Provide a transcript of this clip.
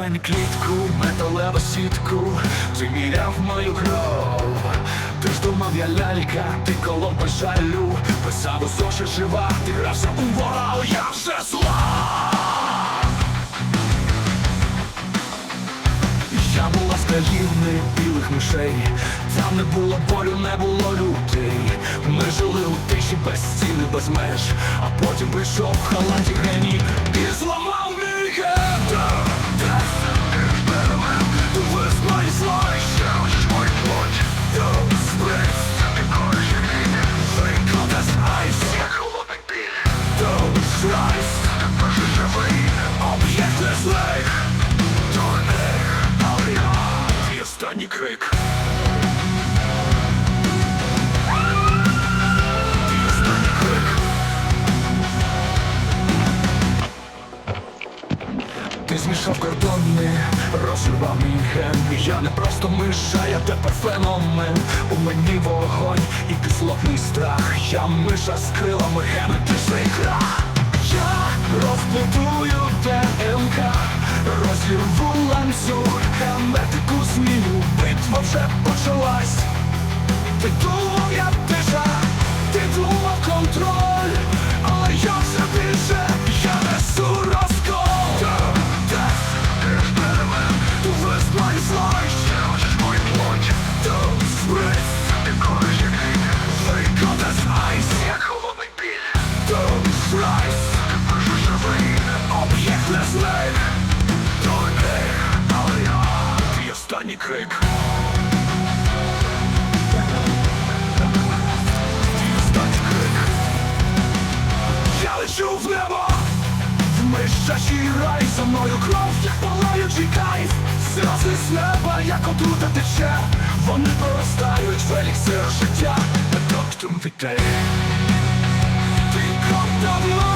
мене клітку, металеву сітку, ти міряв мою кров. Ти ж думав, я лялька, ти колов без жалю, писав у жива, ти грався у вора, я вже зла. Я була з країни білих мишей, там не було болю, не було людей. Ми жили у тиші без стіни, без меж, а потім прийшов в халаті геній і зламав rise, живий, об'єкт не злий. Дурний, але я твій останній крик. Ти змішав кордони, розірвав мій ген Я не просто миша, я тепер феномен У мені вогонь і кислотний страх Я миша з крилами гени, вже почалась. Ти думав, я тиша, ти думав контроль, але я все більше, я несу розкол. Ти визнай злой, ще блищачий рай, за мною кров, як палаючий кайф, Сльози з неба, як отрута тече, вони проростають в еліксир життя, The Doctum Vitae Ти коптав